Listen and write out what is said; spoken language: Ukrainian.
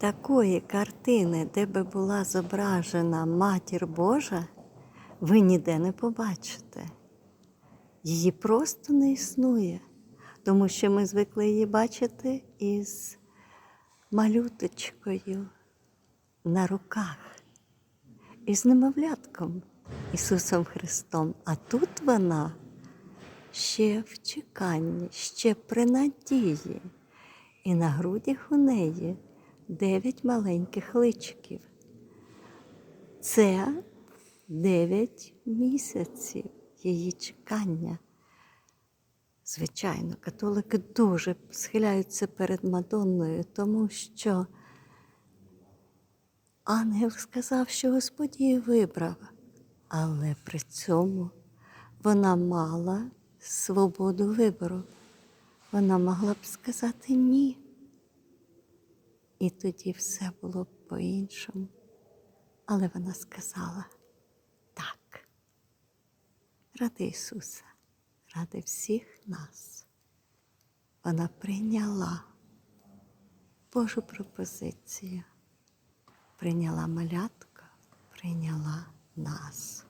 такої картини, де би була зображена Матір Божа, ви ніде не побачите. Її просто не існує, тому що ми звикли її бачити із малюточкою на руках, із немовлятком Ісусом Христом. А тут вона ще в чеканні, ще при надії. І на грудях у неї дев'ять маленьких личиків. Це дев'ять місяців її чекання. Звичайно, католики дуже схиляються перед Мадонною, тому що ангел сказав, що Господь її вибрав, але при цьому вона мала свободу вибору. Вона могла б сказати ні. І тоді все було б по-іншому. Але вона сказала так. Ради Ісуса, ради всіх нас. Вона прийняла Божу пропозицію, прийняла малятка, прийняла нас.